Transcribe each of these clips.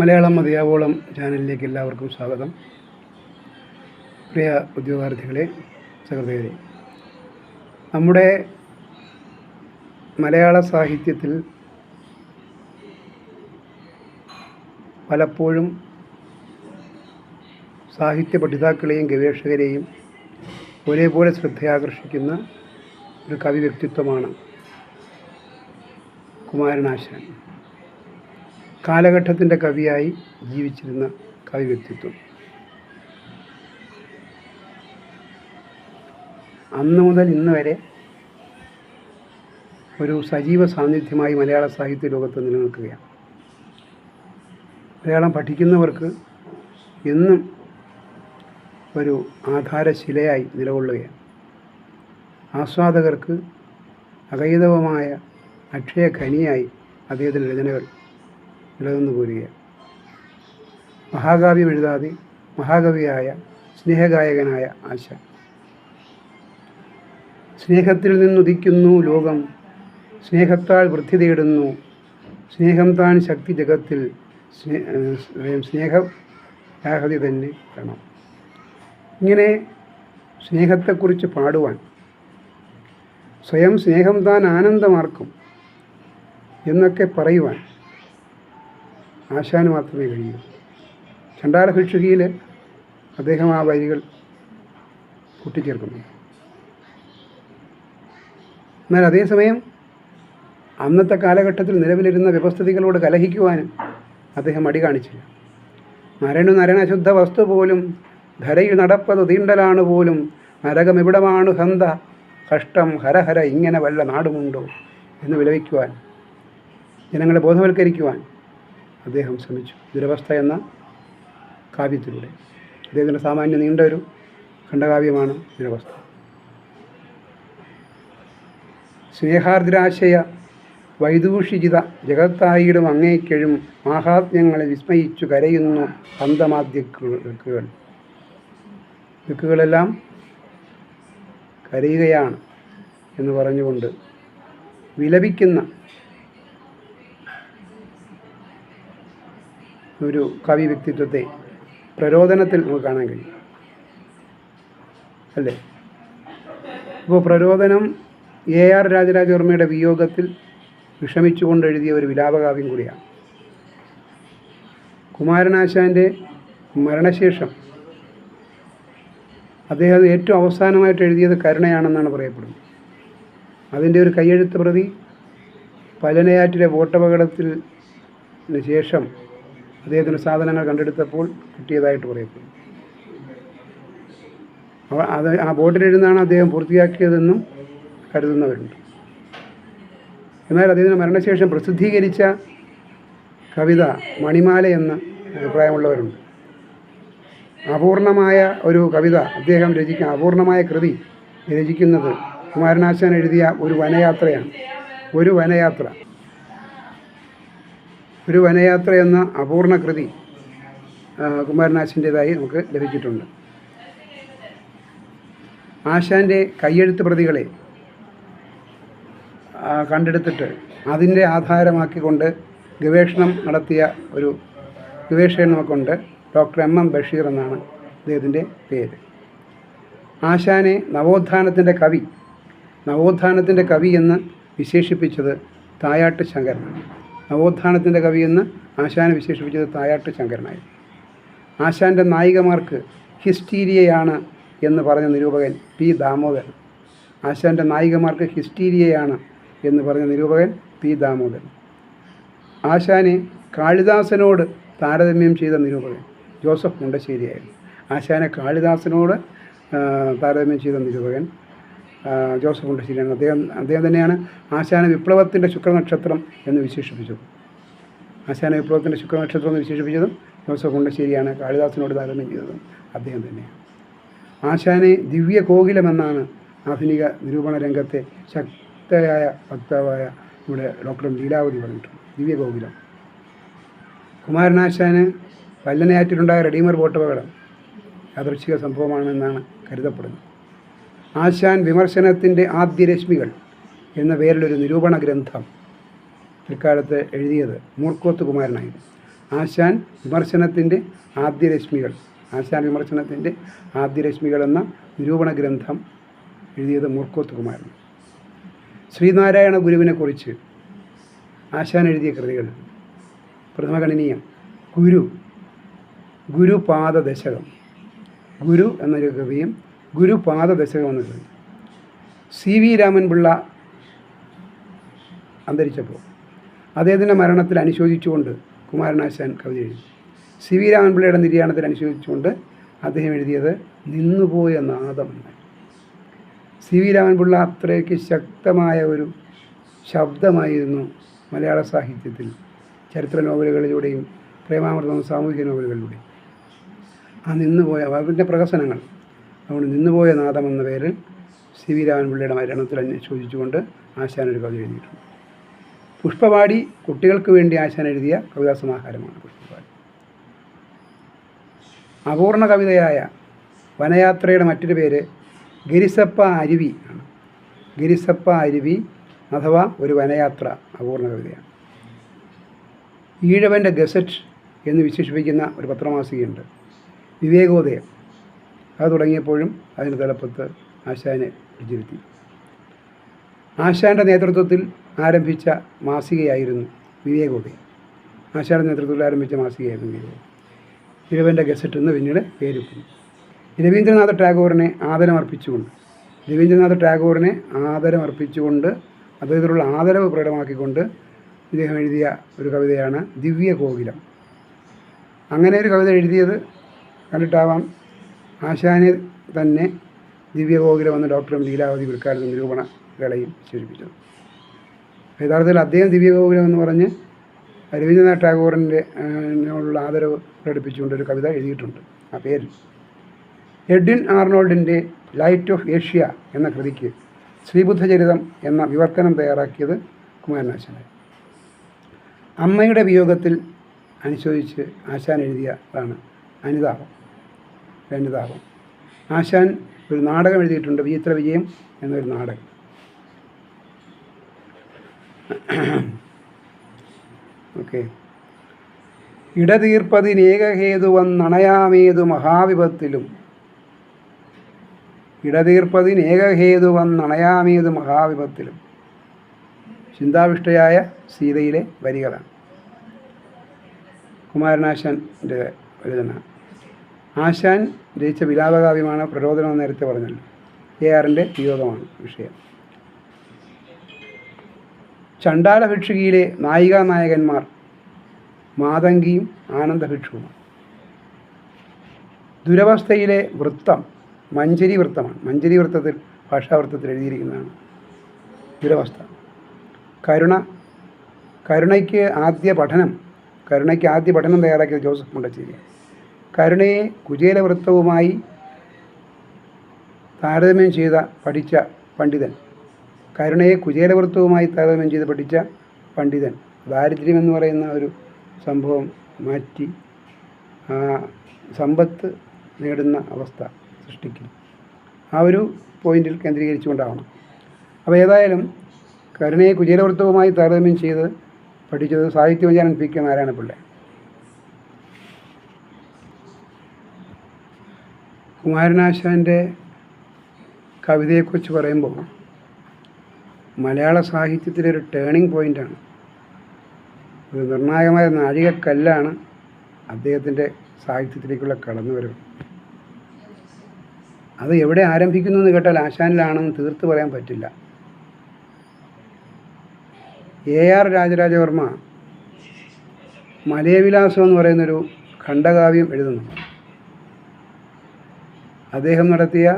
മലയാളം മതിയാവോളം ചാനലിലേക്ക് എല്ലാവർക്കും സ്വാഗതം. പ്രിയ ഉദ്യോഗാർത്ഥികളെ സഹൃദയരെ നമ്മുടെ മലയാള സാഹിത്യത്തിൽ പലപ്പോഴും സാഹിത്യ പഠിതാക്കളെയും ഗവേഷകരെയും ഒരേപോലെ ശ്രദ്ധയാകർഷിക്കുന്ന ഒരു കവി വ്യക്തിത്വമാണ് കുമാരനാശാൻ. കാലഘട്ടത്തിന്റെ കവിയായി ജീവിച്ചിരുന്ന കവി വ്യക്തിത്വം അന്ന് മുതൽ ഇന്ന് വരെ ഒരു സജീവ സാന്നിധ്യമായി മലയാള സാഹിത്യ ലോകത്ത് നിലനിൽക്കുകയാണ് മലയാളം പഠിക്കുന്നവർക്ക് എന്നും ഒരു ആധാരശിലയായി നിലകൊള്ളുകയാണ്. ആസ്വാദകർക്ക് അകൈതവമായ അക്ഷയ ഖനിയായി അദ്ദേഹത്തിന്റെ രചനകൾ നിലനിന്നു പോരുക മഹാകാവ്യം എഴുതാതെ മഹാകവിയായ സ്നേഹഗായകനായ ആശ. സ്നേഹത്തിൽ നിന്നുദിക്കുന്നു ലോകം. സ്നേഹത്താൽ വൃദ്ധി തേടുന്നു. സ്നേഹം താൻ ശക്തി ജഗത്തിൽ സ്നേ- സ്നേഹം രാഹതി തന്നെ വേണം. ഇങ്ങനെ സ്നേഹത്തെക്കുറിച്ച് പാടുവാൻ സ്വയം സ്നേഹം താൻ ആനന്ദമാർക്കും എന്നൊക്കെ പറയുവാൻ ആശാന് മാത്രമേ കഴിയൂ. ചണ്ടാല ഭിക്ഷുകിയിൽ അദ്ദേഹം ആ വരികൾ കൂട്ടിച്ചേർക്കുന്നു. എന്നാൽ അതേസമയം അന്നത്തെ കാലഘട്ടത്തിൽ നിലവിലിരുന്ന വ്യവസ്ഥിതികളോട് കലഹിക്കുവാനും അദ്ദേഹം അടി കാണിച്ചില്ല. നരനു നരനശുദ്ധ വസ്തു പോലും ധരയിൽ നടപ്പത് തീണ്ടലാണ് പോലും നരകം എവിടമാണ് ഹന്ത കഷ്ടം ഹരഹര ഇങ്ങനെ വല്ല നാടുമുണ്ടോ എന്ന് വിലപിക്കുവാൻ ജനങ്ങളെ ബോധവൽക്കരിക്കുവാൻ അദ്ദേഹം ശ്രമിച്ചു. ദുരവസ്ഥ എന്ന കാവ്യത്തിലൂടെ. അദ്ദേഹത്തിന്റെ സാമാന്യ നീണ്ട ഒരു ഖണ്ഡകാവ്യമാണ് ദുരവസ്ഥ. സ്നേഹാർദ്രാശയ വൈദൂഷിജിത ജഗത്തായിടും അങ്ങേക്കെഴും മാഹാത്മ്യങ്ങളെ വിസ്മയിച്ചു കരയുന്നു അന്തമാദ്യക്കുകൾ ദിക്കുകളെല്ലാം കരയുകയാണ് എന്ന് പറഞ്ഞുകൊണ്ട് വിലപിക്കുന്ന ഒരു കവി വ്യക്തിത്വത്തെ പ്രരോദനത്തിൽ നമുക്ക് കാണാൻ കഴിയും. അല്ലേ? ഇപ്പോൾ പ്രരോദനം എ ആർ രാജരാജവർമ്മയുടെ വിയോഗത്തിൽ വിഷമിച്ചുകൊണ്ട് എഴുതിയ ഒരു വിലാപകാവ്യം കൂടിയാണ്. കുമാരനാശാന്റെ മരണശേഷം അദ്ദേഹം ഏറ്റവും അവസാനമായിട്ട് എഴുതിയത് കരുണയാണെന്നാണ് പറയപ്പെടുന്നത്. അതിന്റെ ഒരു കയ്യെഴുത്ത് പ്രതി പലനയാറ്റിലെ വോട്ടപകടത്തിൽ ശേഷം അദ്ദേഹത്തിന് സാധനങ്ങൾ കണ്ടെടുത്തപ്പോൾ കിട്ടിയതായിട്ട് പറയപ്പെടുന്നു. അപ്പോൾ അത് ആ ബോട്ടിലിരുന്നാണ് അദ്ദേഹം പൂർത്തിയാക്കിയതെന്നും കരുതുന്നവരുണ്ട്. എന്നാൽ അദ്ദേഹത്തിന് മരണശേഷം പ്രസിദ്ധീകരിച്ച കവിത മണിമാല എന്ന അഭിപ്രായമുള്ളവരുണ്ട്. അപൂർണമായ ഒരു കവിത അദ്ദേഹം രചിക്കുക അപൂർണമായ കൃതി രചിക്കുന്നത് കുമാരനാശാൻ എഴുതിയ ഒരു വനയാത്രയാണ്. ഒരു വനയാത്ര. ഒരു വനയാത്ര എന്ന അപൂർണ കൃതി ആ, നമുക്ക് ലഭിച്ചിട്ടുണ്ട്. ആശാന്റെ കയ്യെഴുത്ത് പ്രതികളെ കണ്ടെടുത്തിട്ട് അതിന്റെ ആധാരമാക്കിക്കൊണ്ട് ഗവേഷണം നടത്തിയ ഒരു ഗവേഷകൻ ഡോക്ടർ എം എം ബഷീർ എന്നാണ് അദ്ദേഹത്തിന്റെ പേര്. ആശാനെ നവോത്ഥാനത്തിന്റെ കവി നവോത്ഥാനത്തിന്റെ കവി എന്ന് വിശേഷിപ്പിച്ചത് തായാട്ട് ശങ്കരനാണ്. നവോത്ഥാനത്തിന്റെ കവി എന്ന് ആശാനെ വിശേഷിപ്പിച്ചത് തായാട്ട് ശങ്കരനായി ആശാന്റെ നായികമാർക്ക് ഹിസ്റ്റീരിയയാണ് എന്ന് പറഞ്ഞ നിരൂപകൻ പി. ദാമോദരൻ. ആശാന്റെ നായികമാർക്ക് ഹിസ്റ്റീരിയയാണ് എന്ന് പറഞ്ഞ നിരൂപകൻ പി. ദാമോദരൻ. ആശാനെ കാളിദാസനോട് താരതമ്യം ചെയ്ത നിരൂപകൻ ജോസഫ് മുണ്ടശ്ശേരിയായിരുന്നു. ആശാനെ കാളിദാസനോട് താരതമ്യം ചെയ്ത നിരൂപകൻ ജോസഫ് മുണ്ടശ്ശേരിയാണ് അദ്ദേഹം അദ്ദേഹം തന്നെയാണ് ആശാന വിപ്ലവത്തിന്റെ ശുക്രനക്ഷത്രം എന്ന് വിശേഷിപ്പിച്ചത്. ആശാന വിപ്ലവത്തിന്റെ ശുക്രനക്ഷത്രം എന്ന് വിശേഷിപ്പിച്ചതും ജോസഫ് കുണ്ടശ്ശേരിയാണ് കാളിദാസനോട് താരതമ്യം ചെയ്തതും അദ്ദേഹം തന്നെയാണ്. ആശാനെ ദിവ്യ കോകിലമെന്നാണ് ആധുനിക നിരൂപണ രംഗത്തെ ശക്തയായ വക്താവായ നമ്മുടെ ഡോക്ടർ ലീലാവതി പറഞ്ഞിട്ടുണ്ട് ദിവ്യ കോകിലം. കുമാരനാശാന് വല്ലനയാറ്റിലുണ്ടായ റെഡീമർ ബോട്ടപകടം യാദൃച്ഛിക സംഭവമാണെന്നാണ് കരുതപ്പെടുന്നത്. ആശാൻ വിമർശനത്തിന്റെ ആദ്യ രശ്മികൾ എന്ന പേരിലൊരു നിരൂപണ ഗ്രന്ഥം പിൽക്കാലത്ത് എഴുതിയത് മൂർക്കോത്ത് കുമാരനായിരുന്നു. ആശാൻ വിമർശനത്തിന്റെ ആദ്യ രശ്മികൾ ആശാൻ വിമർശനത്തിന്റെ ആദ്യ രശ്മികൾ എന്ന നിരൂപണ ഗ്രന്ഥം എഴുതിയത് മൂർക്കോത്ത് കുമാരൻ. ശ്രീനാരായണ ഗുരുവിനെക്കുറിച്ച് ആശാൻ എഴുതിയ കൃതികൾ. പ്രഥമഗണനീയം ഗുരു ഗുരുപാദ ദശകം ഗുരു എന്നൊരു കൃതിയും ഗുരുപാദ ദശകം എന്ന കൃതി സി വി രാമൻപിള്ള അന്തരിച്ചപ്പോൾ അദ്ദേഹത്തിന്റെ മരണത്തിൽ അനുശോചിച്ചുകൊണ്ട് കുമാരനാശാൻ കവിത എഴുതി. സി വി രാമൻപിള്ളയുടെ നിര്യാണത്തിൽ അനുശോചിച്ചുകൊണ്ട് അദ്ദേഹം എഴുതിയത് നിന്നുപോയ നാദം സി വി രാമൻപിള്ള അത്രയ്ക്ക് ശക്തമായ ഒരു ശബ്ദമായിരുന്നു മലയാള സാഹിത്യത്തിൽ ചരിത്ര നോവലുകളിലൂടെയും പ്രേമാമൃതം സാമൂഹിക നോവലുകളിലൂടെയും. ആ നിന്നുപോയ അതിന്റെ പ്രഹസനങ്ങൾ അതുകൊണ്ട് നിന്നുപോയ നാദം എന്ന പേരിൽ സി വി രാമൻപിള്ളയുടെ മരണത്തിൽ ചോദിച്ചുകൊണ്ട് ആശാൻ ഒരു കവിത എഴുതിയിട്ടുണ്ട്. പുഷ്പവാടി കുട്ടികൾക്ക് വേണ്ടി ആശാൻ എഴുതിയ കവിതാ സമാഹാരമാണ് പുഷ്പവാടി അപൂർണ കവിതയായ വനയാത്രയുടെ മറ്റൊരു പേര് ഗിരിസപ്പ അരുവി ആണ്. ഗിരിസപ്പ അരുവി അഥവാ ഒരു വനയാത്ര അപൂർണ കവിതയാണ്. ഈഴവന്റെ ഗസറ്റ് എന്ന് വിശേഷിപ്പിക്കുന്ന ഒരു പത്രമാസികയുണ്ട്. വിവേകോദയം. അത് തുടങ്ങിയപ്പോഴും അതിന് തലപ്പത്ത് ആശാനെ പിടിച്ചിരുത്തി. ആശാന്റെ നേതൃത്വത്തിൽ ആരംഭിച്ച മാസികയായിരുന്നു വിവേകോദയം ആശാന്റെ നേതൃത്വത്തിൽ ആരംഭിച്ച മാസികയായിരുന്നു വിവേകോദയം ഇരവന്റെ ഗസറ്റ് എന്ന് പിന്നീട് പേരിട്ടു. രവീന്ദ്രനാഥ ടാഗോറിനെ ആദരമർപ്പിച്ചുകൊണ്ട് രവീന്ദ്രനാഥ ടാഗോറിനെ ആദരമർപ്പിച്ചുകൊണ്ട് അദ്ദേഹത്തിലുള്ള ആദരവ് പ്രകടമാക്കിക്കൊണ്ട് ഇദ്ദേഹം എഴുതിയ ഒരു കവിതയാണ് ദിവ്യ കോകിലം അങ്ങനെ ഒരു കവിത എഴുതിയത് കണ്ടിട്ടാവാം ആശാനെ തന്നെ ദിവ്യഗോകുലം എന്ന ഡോക്ടറും ലീലാവതി പിൽക്കാലത്ത് നിരൂപണ വേളയിൽ വിശേഷിപ്പിച്ചത് യഥാർത്ഥത്തിൽ അദ്ദേഹം ദിവ്യഗോകുലം എന്ന് പറഞ്ഞ് രവീന്ദ്രനാഥ് ടാഗോറിന്റെ ഉള്ള ആദരവ് പ്രകടിപ്പിച്ചുകൊണ്ട് ഒരു കവിത എഴുതിയിട്ടുണ്ട്. ആ പേരിൽ എഡ്വിൻ ആർണോൾഡിന്റെ ലൈറ്റ് ഓഫ് ഏഷ്യ എന്ന കൃതിക്ക് ശ്രീബുദ്ധചരിതം എന്ന വിവർത്തനം തയ്യാറാക്കിയത് കുമാരനാശാനായി അമ്മയുടെ വിയോഗത്തിൽ അനുശോചിച്ച് ആശാൻ എഴുതിയതാണ് അനിതാപം. അനിതാപം ആശാൻ ഒരു നാടകം എഴുതിയിട്ടുണ്ട് വിചിത്ര വിജയം എന്നൊരു നാടകം. ഓക്കെ. ഇടതീർപ്പതിനേകഹേതുവന്നണയാമേതു മഹാവിപത്തിലും. ഇടതീർപ്പതിനേകഹേതുവന്നണയാമേതു മഹാവിപത്തിലും. ചിന്താവിഷ്ടയായ സീതയിലെ വരികളാണ്. കുമാരനാശാന്റെ രചന. ആശാൻ രചിച്ച വിലാപകാവ്യമാണ് പ്രരോദനം നേരത്തെ പറഞ്ഞല്ലോ. എ ആറിന്റെ വിയോഗമാണ് വിഷയം. ചണ്ടാല ഭിക്ഷുകിയിലെ നായികാ നായകന്മാർ മാതങ്കിയും ആനന്ദഭിക്ഷുവുമാണ് ദുരവസ്ഥയിലെ വൃത്തം മഞ്ചരി വൃത്തമാണ്. മഞ്ചരി വൃത്തത്തിൽ ഭാഷാവൃത്തത്തിൽ എഴുതിയിരിക്കുന്നതാണ് ദുരവസ്ഥ. കരുണ കരുണയ്ക്ക് ആദ്യ പഠനം കരുണയ്ക്ക് ആദ്യ പഠനം തയ്യാറാക്കിയത് ജോസഫ് മുണ്ടച്ചേരി കരുണയെ കുചേലവൃത്തവുമായി താരതമ്യം ചെയ്ത പഠിച്ച പണ്ഡിതൻ. കരുണയെ കുചേലവൃത്തവുമായി താരതമ്യം ചെയ്ത് പഠിച്ച പണ്ഡിതൻ. ദാരിദ്ര്യം എന്ന് പറയുന്ന ഒരു സംഭവം മാറ്റി ആ സമ്പത്ത് നേടുന്ന അവസ്ഥ സൃഷ്ടിക്കും ആ ഒരു പോയിന്റിൽ കേന്ദ്രീകരിച്ചുകൊണ്ടാവണം. അപ്പോൾ ഏതായാലും കരുണയെ കുചേലവൃത്തവുമായി താരതമ്യം ചെയ്ത് പഠിച്ചത് സാഹിത്യവചാരൻ പി കെ നാരായണപിള്ള. കുമാരനാശാന്റെ കവിതയെക്കുറിച്ച് പറയുമ്പോൾ മലയാള സാഹിത്യത്തിലെ ഒരു ടേണിംഗ് പോയിന്റാണ് ഒരു നിർണായകമായ നാഴികക്കല്ലാണ് അദ്ദേഹത്തിന്റെ സാഹിത്യത്തിലേക്കുള്ള കടന്നുവരവ് അത് എവിടെ ആരംഭിക്കുന്നു എന്ന് കേട്ടാൽ ആശാനിലാണെന്ന് തീർത്ത് പറയാൻ പറ്റില്ല. എ ആർ രാജരാജവർമ്മ മലയവിലാസം എന്ന് പറയുന്നൊരു ഖണ്ഡകാവ്യം എഴുതുന്നു അദ്ദേഹം നടത്തിയ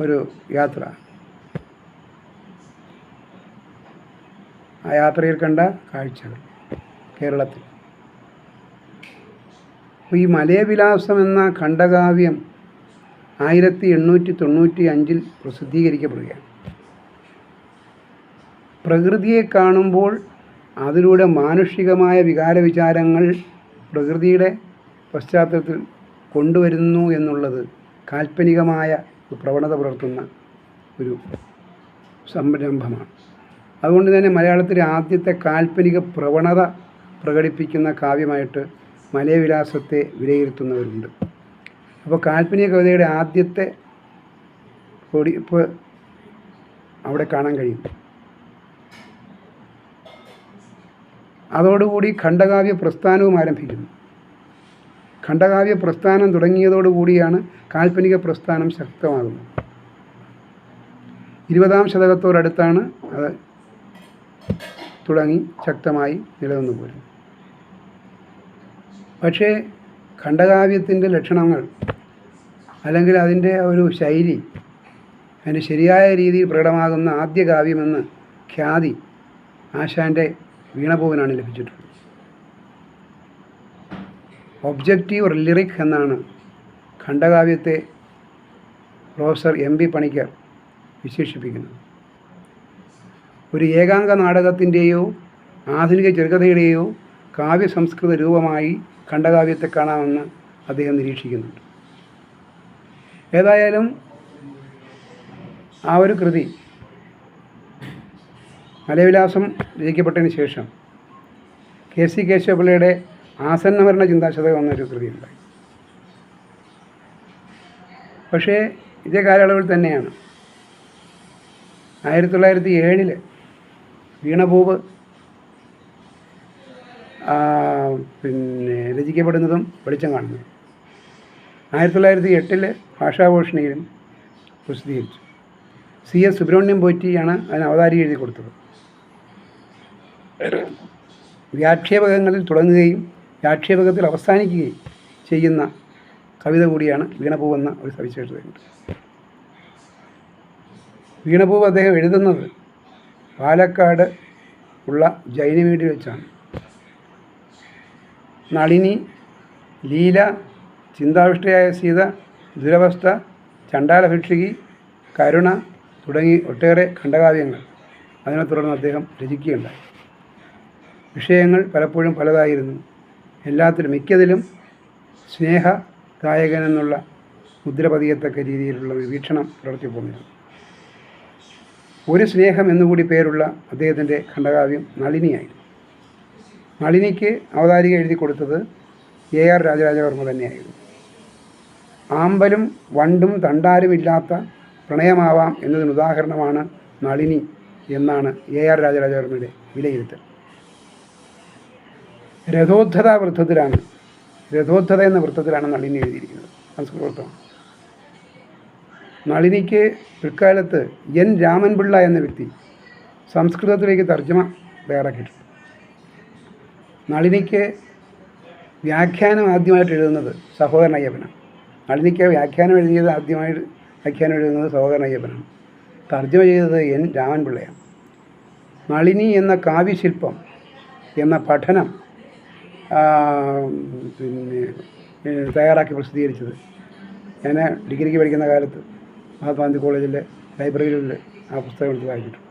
ഒരു യാത്ര. ആ യാത്രയിൽ കണ്ട കാഴ്ചകൾ കേരളത്തിൽ. ഈ മലയവിലാസം എന്ന ഖണ്ഡകാവ്യം ആയിരത്തി എണ്ണൂറ്റി തൊണ്ണൂറ്റി അഞ്ചിൽ പ്രസിദ്ധീകരിക്കപ്പെടുകയാണ്. പ്രകൃതിയെ കാണുമ്പോൾ അതിലൂടെ മാനുഷികമായ വികാര വിചാരങ്ങൾ പ്രകൃതിയുടെ പശ്ചാത്തലത്തിൽ കൊണ്ടുവരുന്നു എന്നുള്ളത് കാൽപ്പനികമായ ഒരു പ്രവണത പുലർത്തുന്ന ഒരു സംരംഭമാണ്. അതുകൊണ്ട് തന്നെ മലയാളത്തിലെ ആദ്യത്തെ കാൽപ്പനിക പ്രവണത പ്രകടിപ്പിക്കുന്ന കാവ്യമായിട്ട് മലയവിലാസത്തെ വിലയിരുത്തുന്നവരുണ്ട്. അപ്പോൾ കാൽപ്പനിക കവിതയുടെ ആദ്യത്തെ പൊടിപ്പ് അവിടെ കാണാൻ കഴിയും. അതോടുകൂടി ഖണ്ഡകാവ്യ പ്രസ്ഥാനവും ആരംഭിക്കുന്നു. ഖണ്ഡകാവ്യ പ്രസ്ഥാനം തുടങ്ങിയതോടുകൂടിയാണ് കാൽപ്പനിക പ്രസ്ഥാനം ശക്തമാകുന്നത്. ഇരുപതാം ശതകത്തോടടുത്താണ് അത് തുടങ്ങി ശക്തമായി നിലനിന്നു പോരുന്നത്. പക്ഷേ ഖണ്ഡകാവ്യത്തിന്റെ ലക്ഷണങ്ങൾ അല്ലെങ്കിൽ അതിന്റെ ഒരു ശൈലി അതിന് ശരിയായ രീതിയിൽ പ്രകടമാകുന്ന ആദ്യ കാവ്യമെന്ന് ഖ്യാതി ആശാന്റെ വീണപൂവനാണ് ലഭിച്ചിട്ടുള്ളത്. ഒബ്ജക്റ്റീവ് ലിറിക് എന്നാണ്. ഖണ്ഡകാവ്യത്തെ പ്രൊഫസർ എം ബി പണിക്കർ വിശേഷിപ്പിക്കുന്നത്. ഒരു ഏകാംഗ നാടകത്തിന്റെയോ ആധുനിക ചെറുകഥയുടെയോ കാവ്യ സംസ്കൃത രൂപമായി ഖണ്ഡകാവ്യത്തെ കാണാമെന്ന് അദ്ദേഹം നിരീക്ഷിക്കുന്നുണ്ട്. ഏതായാലും ആ ഒരു കൃതി മലവിലാസം രചിക്കപ്പെട്ടതിന് ശേഷം കെ സി കേശവപിള്ളയുടെ ആസന്നമരണ ചിന്താശതകം എന്നൊരു കൃതിയുണ്ടായി. പക്ഷേ ഇതേ കാലയളവിൽ തന്നെയാണ്. ആയിരത്തി തൊള്ളായിരത്തി ഏഴിൽ വീണഭൂപ് പിന്നെ രചിക്കപ്പെടുന്നതും വെളിച്ചം കാണുന്നതും ആയിരത്തി തൊള്ളായിരത്തി എട്ടിൽ ഭാഷാഭൂഷണിയിലും പ്രസിദ്ധീകരിച്ചു. സി എസ് സുബ്രഹ്മണ്യം പോറ്റിയാണ് അതിന് അവതാരി എഴുതി കൊടുത്തത്. വ്യാക്ഷേപകങ്ങളിൽ തുടങ്ങുകയും വ്യാക്ഷേപകത്തിൽ അവസാനിക്കുകയും ചെയ്യുന്ന കവിത കൂടിയാണ് വീണപൂവ് എന്ന ഒരു സവിശേഷതയുണ്ട് വീണപൂവ് അദ്ദേഹം എഴുതുന്നത് പാലക്കാട് ഉള്ള ജൈന വീട് വെച്ചാണ്. നളിനി ലീല ചിന്താവിഷ്ടയായ സീത ദുരവസ്ഥ ചണ്ടാലഭിക്ഷുകി കരുണ തുടങ്ങി ഒട്ടേറെ ഖണ്ഡകാവ്യങ്ങൾ അതിനെ തുടർന്ന് അദ്ദേഹം രചിക്കുകയുണ്ടായി. വിഷയങ്ങൾ പലപ്പോഴും പലതായിരുന്നു. എല്ലാത്തിലും മിക്കതിലും സ്നേഹ ഗായകൻ എന്നുള്ള മുദ്ര പതിയത്തക്ക രീതിയിലുള്ള ഒരു വീക്ഷണം പുലർത്തി പോന്നിരുന്നു. ഒരു സ്നേഹം എന്നുകൂടി പേരുള്ള അദ്ദേഹത്തിന്റെ ഖണ്ഡകാവ്യം നളിനിയായിരുന്നു. നളിനിക്ക് അവതാരിക എഴുതി കൊടുത്തത് എ ആർ രാജരാജവർമ്മ തന്നെയായിരുന്നു. ആമ്പലും വണ്ടും തണ്ടാരും ഇല്ലാത്ത പ്രണയമാവാം എന്നതിന് ഉദാഹരണമാണ് നളിനി എന്നാണ് എ ആർ രാജരാജവർമ്മയുടെ വിലയിരുത്തൽ. രഥോദ്ധത വൃത്തത്തിലാണ് രഥോദ്ധത എന്ന വൃത്തത്തിലാണ് നളിനി എഴുതിയിരിക്കുന്നത്. സംസ്കൃത വൃത്തം നളിനിക്ക് പിൽക്കാലത്ത് എൻ രാമൻപിള്ള എന്ന വ്യക്തി സംസ്കൃതത്തിലേക്ക് തർജമ തയ്യാറാക്കിയിട്ടുണ്ട് നളിനിക്ക് വ്യാഖ്യാനം ആദ്യമായിട്ട് എഴുതുന്നത് സഹോദരൻ അയ്യപ്പനാണ്. നളിനിക്ക് വ്യാഖ്യാനം എഴുതിയത് ആദ്യമായിട്ട് വ്യാഖ്യാനം എഴുതുന്നത് സഹോദരൻ അയ്യപ്പനാണ്. തർജമ ചെയ്തത് എൻ രാമൻപിള്ളയാണ്. നളിനി എന്ന കാവ്യശില്പം എന്ന പഠനം പിന്നെ തയ്യാറാക്കി പ്രസിദ്ധീകരിച്ചത്. ഞാൻ ഡിഗ്രിക്ക് പഠിക്കുന്ന കാലത്ത് മഹാത്മാഗാന്ധി കോളേജിലെ ലൈബ്രറിയിൽ ആ പുസ്തകം എടുത്ത് വായിച്ചിട്ടുണ്ട്.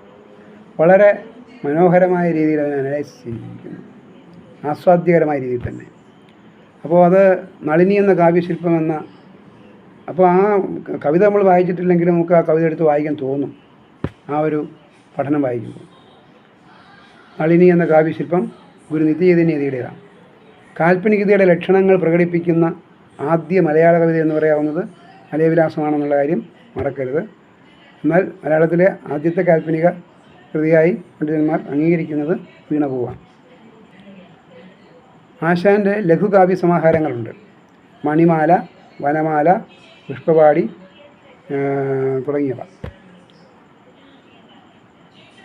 വളരെ മനോഹരമായ രീതിയിൽ അതിനെ അനലൈസ് ചെയ്തിരിക്കുന്നു. ആസ്വാദ്യകരമായ രീതിയിൽ തന്നെ. അപ്പോൾ അത് നളിനി എന്ന കാവ്യശില്പം എന്ന അപ്പോൾ ആ കവിത നമ്മൾ വായിച്ചിട്ടില്ലെങ്കിലും നമുക്ക് ആ കവിത എടുത്ത് വായിക്കാൻ തോന്നും. ആ ഒരു പഠനം വായിക്കുമ്പോൾ. നളിനി എന്ന കാവ്യശില്പം ഗുരു നിത്യചൈതന്യതയുടേതാണ് കാൽപ്പനികതയുടെ ലക്ഷണങ്ങൾ പ്രകടിപ്പിക്കുന്ന ആദ്യ മലയാള കവിത എന്ന് പറയാവുന്നത് മലയവിലാസമാണെന്നുള്ള കാര്യം മറക്കരുത്. എന്നാൽ മലയാളത്തിലെ ആദ്യത്തെ കാൽപ്പനിക കൃതിയായി പണ്ഡിതന്മാർ അംഗീകരിക്കുന്നത് വീണപൂവാണ്. ആശാന്റെ ലഘുകാവ്യ സമാഹാരങ്ങളുണ്ട്. മണിമാല വനമാല പുഷ്പപാടി തുടങ്ങിയവ.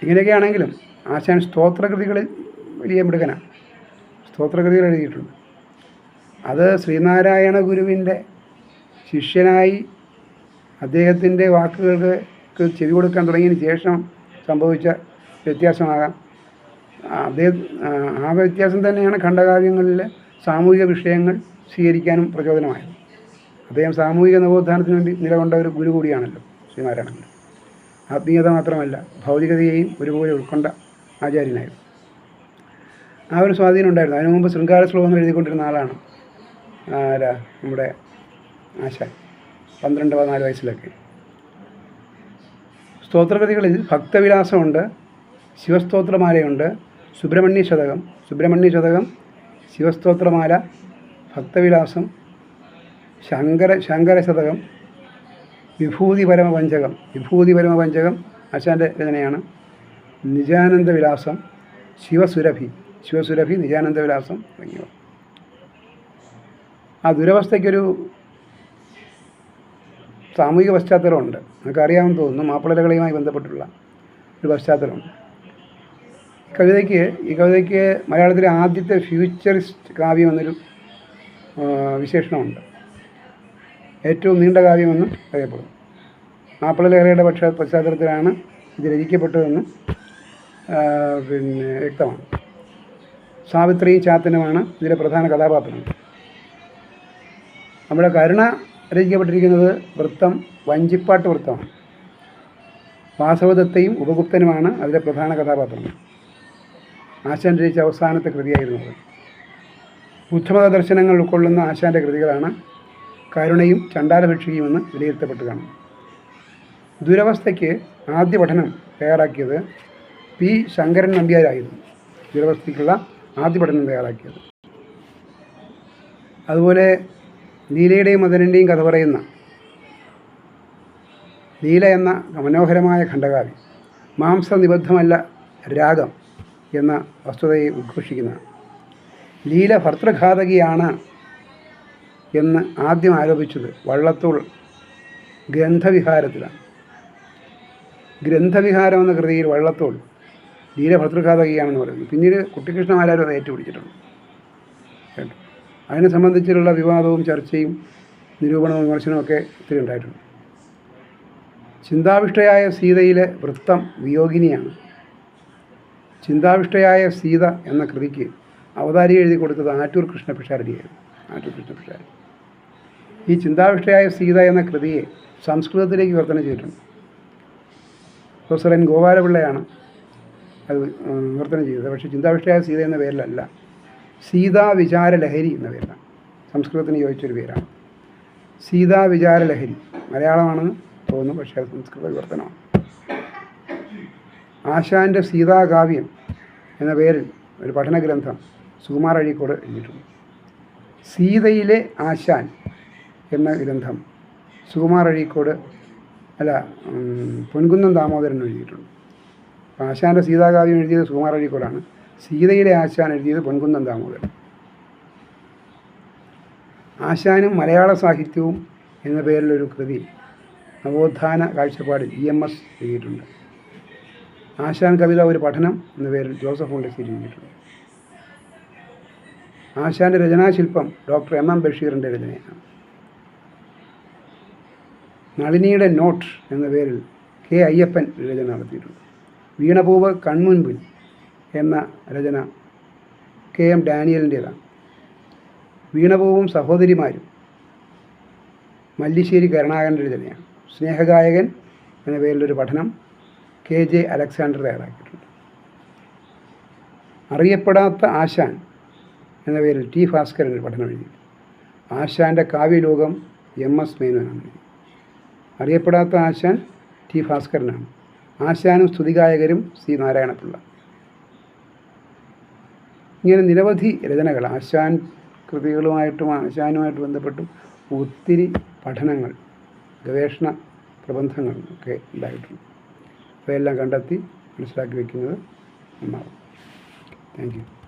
ഇങ്ങനെയൊക്കെയാണെങ്കിലും ആശാൻ സ്തോത്രകൃതികളിൽ വലിയ മിടുക്കനാണ്. സ്തോത്രകൃതികൾ എഴുതിയിട്ടുണ്ട്. അത് ശ്രീനാരായണ ഗുരുവിന്റെ ശിഷ്യനായി അദ്ദേഹത്തിന്റെ വാക്കുകൾക്ക് ചെവി കൊടുക്കാൻ തുടങ്ങിയതിന് ശേഷം സംഭവിച്ച വ്യത്യാസമാകാം. അദ്ദേഹം ആ, വ്യത്യാസം തന്നെയാണ് ഖണ്ഡകാവ്യങ്ങളിൽ സാമൂഹിക വിഷയങ്ങൾ സ്വീകരിക്കാനും പ്രചോദനമായത്. അദ്ദേഹം സാമൂഹിക നവോത്ഥാനത്തിന് വേണ്ടി നിലകൊണ്ട ഒരു ഗുരു കൂടിയാണല്ലോ ശ്രീനാരായണൻ. ആത്മീയത മാത്രമല്ല ഭൗതികതയെയും ഒരുപോലെ ഉൾക്കൊണ്ട ആചാര്യനായിരുന്നു. ആ ഒരു സ്വാധീനം ഉണ്ടായിരുന്നു. അതിനു മുമ്പ് ശൃംഗാര ശ്ലോകം എഴുതിക്കൊണ്ടിരുന്ന ആളാണ്. ആരാ? നമ്മുടെ ആശാ പന്ത്രണ്ട് പതിനാല് വയസ്സിലൊക്കെ. സ്തോത്രകൃതികളിൽ ഭക്തവിലാസമുണ്ട് ശിവസ്തോത്രമാലയുണ്ട് സുബ്രഹ്മണ്യ ശതകം സുബ്രഹ്മണ്യ ശതകം ശിവസ്തോത്രമാല ഭക്തവിലാസം ശങ്കര ശങ്കര ശതകം വിഭൂതി പരമപഞ്ചകം വിഭൂതി പരമപഞ്ചകം ആശാന്റെ രചനയാണ്. നിജാനന്ദ വിലാസം ശിവസുരഭി. ശിവസുരഭി നിജാനന്ദവിലാസം തുടങ്ങിയവ. ആ ദുരവസ്ഥയ്ക്കൊരു സാമൂഹിക പശ്ചാത്തലമുണ്ട്. നമുക്കറിയാമെന്ന് തോന്നുന്നു മാപ്പിളലകളയുമായി ബന്ധപ്പെട്ടുള്ള ഒരു പശ്ചാത്തലമുണ്ട്. കവിതയ്ക്ക് ഈ കവിതയ്ക്ക് മലയാളത്തിലെ ആദ്യത്തെ ഫ്യൂച്ചറിസ്റ്റ് കാവ്യം എന്നൊരു വിശേഷണമുണ്ട്. ഏറ്റവും നീണ്ട കാവ്യമെന്നും അറിയപ്പെടുന്നു. മാപ്പിളലഹളയുടെ പക്ഷ പശ്ചാത്തലത്തിലാണ് ഇത് രചിക്കപ്പെട്ടതെന്നും പിന്നെ വ്യക്തമാണ്. സാവിത്രിയും ചാത്തനുമാണ് ഇതിലെ പ്രധാന കഥാപാത്രങ്ങൾ നമ്മുടെ കരുണ രചിക്കപ്പെട്ടിരിക്കുന്നത് വൃത്തം വഞ്ചിപ്പാട്ട് വൃത്തമാണ് വാസവദത്തയും ഉപഗുപ്തനുമാണ് അതിലെ പ്രധാന കഥാപാത്രങ്ങൾ ആശാൻ രചിച്ച അവസാനത്തെ കൃതിയായിരുന്നു അത്. ബുദ്ധമത ദർശനങ്ങൾ ഉൾക്കൊള്ളുന്ന ആശാന്റെ കൃതികളാണ് കരുണയും ചണ്ടാലഭിക്ഷയും എന്ന് വിലയിരുത്തപ്പെട്ട് കാണും ദുരവസ്ഥയ്ക്ക് ആദ്യ പഠനം തയ്യാറാക്കിയത് പി ശങ്കരൻ നമ്പ്യാരായിരുന്നു. ദുരവസ്ഥയ്ക്കുള്ള ആദ്യ പഠനം തയ്യാറാക്കിയത്. അതുപോലെ നീലയുടെയും മദനന്റെയും കഥ പറയുന്ന നീല എന്ന മനോഹരമായ ഖണ്ഡകാവ്യം മാംസനിബദ്ധമല്ല രാഗം എന്ന വസ്തുതയെ ഉദ്ഘോഷിക്കുന്ന ലീല ഭർത്തൃഘാതകിയാണ് എന്ന് ആദ്യം ആരോപിച്ചത് വള്ളത്തോൾ ഗ്രന്ഥവിഹാരത്തിലാണ്. ഗ്രന്ഥവിഹാരം എന്ന കൃതിയിൽ വള്ളത്തോൾ ലീല പറയുന്നത് പറയുന്നു. പിന്നീട് കുട്ടിക്കൃഷ്ണമാരാരും അത് ഏറ്റുപിടിച്ചിട്ടുണ്ട്. അതിനെ സംബന്ധിച്ചുള്ള വിവാദവും ചർച്ചയും നിരൂപണവും വിമർശനവും ഒക്കെ ഒത്തിരി ഉണ്ടായിട്ടുണ്ട്. ചിന്താവിഷ്ടയായ സീതയിലെ വൃത്തം വിയോഗിനിയാണ്. ചിന്താവിഷ്ടയായ സീത എന്ന കൃതിക്ക് അവതാരി എഴുതി കൊടുത്തത് ആറ്റൂർ കൃഷ്ണപിഷാരടിയായിരുന്നു. ആറ്റൂർ കൃഷ്ണപിഷാരടി. ഈ ചിന്താവിഷ്ടയായ സീത എന്ന കൃതിയെ സംസ്കൃതത്തിലേക്ക് വിവർത്തനം ചെയ്തിട്ടുണ്ട്. Professor N. ഗോപാലപിള്ളയാണ് അത് വിവർത്തനം ചെയ്തത്. പക്ഷേ ചിന്താവിഷ്ടയായ സീത എന്ന പേരിലല്ല. സീതാ വിചാര ലഹരി എന്ന പേരിലാണ്. സംസ്കൃതത്തിന് യോജിച്ചൊരു പേരാണ്. സീതാ വിചാര ലഹരി മലയാളമാണെന്ന് തോന്നുന്നു പക്ഷേ അത് സംസ്കൃത വിവർത്തനമാണ്. ആശാന്റെ സീതാകാവ്യം എന്ന പേരിൽ ഒരു പഠന ഗ്രന്ഥം സുകുമാർ അഴീക്കോട് എഴുതിയിട്ടുണ്ട്. സീതയിലെ ആശാൻ എന്ന ഗ്രന്ഥം സുകുമാർ അഴീക്കോട് അല്ല പൊൻകുന്നം ദാമോദരൻ എഴുതിയിട്ടുണ്ട്. ആശാന്റെ സീതാകാവ്യം എഴുതിയത് സുകുമാർ അഴീക്കോടാണ് സീതയുടെ ആശാൻ എഴുതിയത് പൊൻകുന്നം ദാമോദരൻ ആശാനും മലയാള സാഹിത്യവും എന്ന പേരിലൊരു കൃതി നവോത്ഥാന കാഴ്ചപ്പാടിൽ ഇ എം എസ് എഴുതിയിട്ടുണ്ട്. ആശാൻ കവിത ഒരു പഠനം എന്ന പേരിൽ ജോസഫ് മുണ്ടശ്ശേരി എഴുതിയിട്ടുണ്ട്. ആശാന്റെ രചനാശില്പം ഡോക്ടർ എം എം ബഷീറിന്റെ രചനയാണ്. നളിനിയുടെ നോട്ട് എന്ന പേരിൽ കെ അയ്യപ്പൻ രചന നടത്തിയിട്ടുണ്ട്. വീണപൂവ് കൺമുൻപിൽ എന്ന രചന കെ എം ഡാനിയലിന്റേതാണ്. വീണപൂവും സഹോദരിമാരും മല്ലിശ്ശേരി കരുണാകരന്റെ രചനയാണ്. സ്നേഹഗായകൻ എന്ന പേരിലൊരു പഠനം കെ ജെ അലക്സാണ്ടർ തയ്യാറാക്കിയിട്ടുണ്ട്. അറിയപ്പെടാത്ത ആശാൻ എന്ന പേരിൽ ടി ഭാസ്കരൻ ഒരു പഠനം എഴുതി. ആശാന്റെ കാവ്യലോകം എം എസ് മേനോനാണ് അറിയപ്പെടാത്ത ആശാൻ ടി ഭാസ്കരനാണ്. ആശാനും സ്തുതിഗായകരും സി നാരായണപിള്ള. ഇങ്ങനെ നിരവധി രചനകൾ ആശാൻ കൃതികളുമായിട്ടും ആശാനുമായിട്ട് ബന്ധപ്പെട്ടും ഒത്തിരി പഠനങ്ങൾ ഗവേഷണ പ്രബന്ധങ്ങൾ ഒക്കെ ഉണ്ടായിട്ടുണ്ട്. അവയെല്ലാം കണ്ടെത്തി മനസ്സിലാക്കി വയ്ക്കുന്നത് നന്നാവും. Thank you.